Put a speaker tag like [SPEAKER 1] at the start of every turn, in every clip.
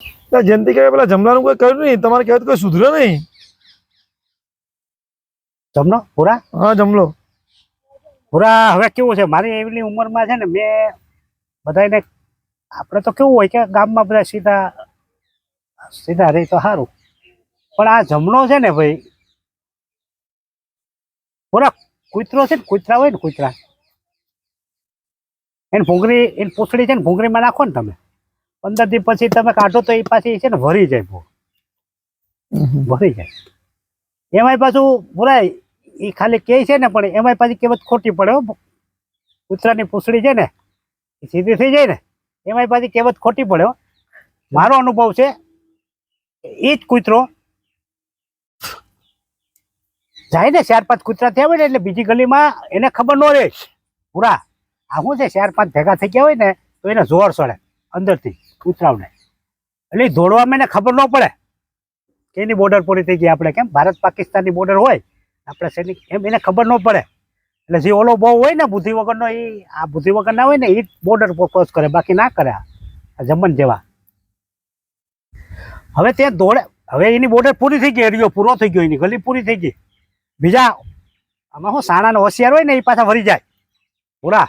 [SPEAKER 1] એટલે જયંતિ કહેવાય પેલા જમલાનું કોઈ કર્યું નહીં. તમારે કહેવાય કોઈ સુધર્યો નહીં.
[SPEAKER 2] જમલો પૂરા
[SPEAKER 1] હા જમલો.
[SPEAKER 2] પૂરા હવે કેવું છે? મારી એવી ઉંમરમાં છે ને મેં બધાને આપણે તો કેવું હોય કે ગામમાં બધા સીધા સીધા રહી તો સારું. પણ આ જમણો છે ને ભાઈ પૂરા કૂતરો છે ને કૂતરા હોય ને કૂતરા. એને ભૂંગળી એની પૂંછડી છે ને ભૂંગળીમાં નાખો ને તમે. પંદર દિવસ પછી તમે કાઢો તો એ પાછી છે ને ભરી જાય ભરી જાય. એમાંય પાછું પૂરા એ ખાલી કે છે ને પણ એમાંય પાછી કિંમત ખોટી પડે હો. કૂતરાની પૂંછડી છે ને એ સીધી થઈ જાય ને એમાંય પાછી કહેવત ખોટી પડે હો. મારો અનુભવ છે એ જ કૂતરો જાય ને ચાર પાંચ કૂતરા થયા હોય ને એટલે બીજી ગલીમાં એને ખબર ન રહે. પૂરા આ શું છે ચાર પાંચ ભેગા થઈ ગયા હોય ને તો એને જોર ચડે અંદરથી. કૂતરાઓને એટલે દોડવા એને ખબર ન પડે કે એની બોર્ડર પૂરી થઈ ગઈ. આપણે કેમ? ભારત પાકિસ્તાનની બોર્ડર હોય, આપણે સૈનિક, એમ એને ખબર ન પડે. એટલે જે ઓલો બહુ હોય ને બુદ્ધિ વગરનો એ આ બુદ્ધિ વગરના હોય ને એ બોર્ડર ક્રોસ કરે, બાકી ના કરે આ. જમન જેવા. હવે ત્યાં દોડે હવે એની બોર્ડર પૂરી થઈ ગઈ, એરિયો પૂરો થઈ ગયો, એની ગલી પૂરી થઈ ગઈ. બીજા, આમાં શું સાણાનો હોશિયાર હોય ને એ પાછા ફરી જાય. પૂરા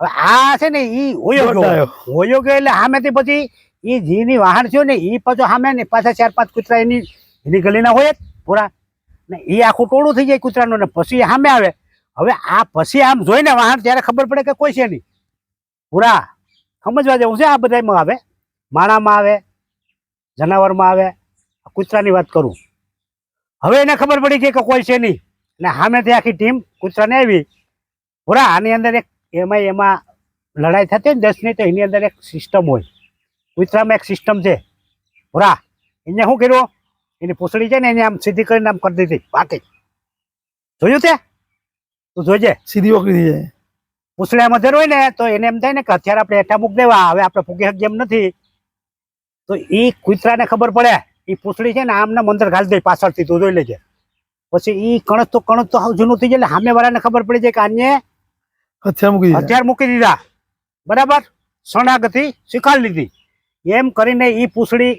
[SPEAKER 2] હવે આ છે ને એ હોયો ગયો. હોયો ગયો એટલે સામેથી પછી એ જીની વાહન થયો ને એ પાછો સામે ને પાછા ચાર પાંચ કૂતરા એની એની ગલીના હોય જ પૂરા. ને એ આખું ટોળું થઈ જાય કૂતરાનું ને પછી સામે આવે. હવે આ પછી આમ જોઈને વાહન ત્યારે ખબર પડે કે કોઈ છે નહીં. પૂરા. સમજવા જેવું છે આ બધામાં આવે. માણામાં આવે. જનાવરમાં આવે. કૂતરાની વાત કરું. હવે એને ખબર પડી ગઈ કે કોઈ છે નહીં. ને સામેથી આખી ટીમ કૂતરાને આવી. પૂરા. આની અંદર એક એમાં એમાં લડાઈ થતી ને દસની તો એની અંદર એક સિસ્ટમ હોય. કૂતરામાં એક સિસ્ટમ છે. પૂરા એને શું કર્યું? એની પૂછડી છે ને એને આમ સીધી કરીને આમ કરી દીધી. બાકી. જોયું તે? તું જોજે.
[SPEAKER 1] સીધી ઓકરી દીધી જાય.
[SPEAKER 2] પૂછડ્યા હોય ને તો એને એમ થાય ને કે અત્યારે આપણે હેઠા મૂક દેવા હવે આપણે ફૂગી શકીએ એમ નથી. તો એ કૂતરાને ખબર પડે. એ પૂછડી છે ને આમને મંદર ઘાલી દે પાછળથી તું જોઈ લેજે. પછી એ કણસ તો કણસ તો હાવ જૂનું થઈ જાય એટલે સામે વાળાને ખબર પડી જાય કે આને
[SPEAKER 1] હથિયાર મૂકી દીધા.
[SPEAKER 2] હથિયાર મૂકી દીધા. બરાબર? શરણાગતિ સ્વીકારી લીધી. એમ કરીને એ પૂછડી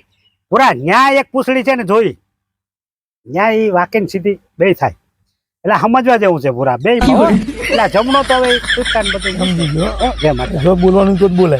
[SPEAKER 2] પૂરા ન્યાય એક પૂછડી છે ને જોઈ. ન્યાય એ વાકેન સીધી બે થાય. એટલે સમજવા જેવું છે પૂરા. બે એટલે જમણો તો હવે બધું
[SPEAKER 1] સમજી ગયો. બોલવાનું તો જ બોલે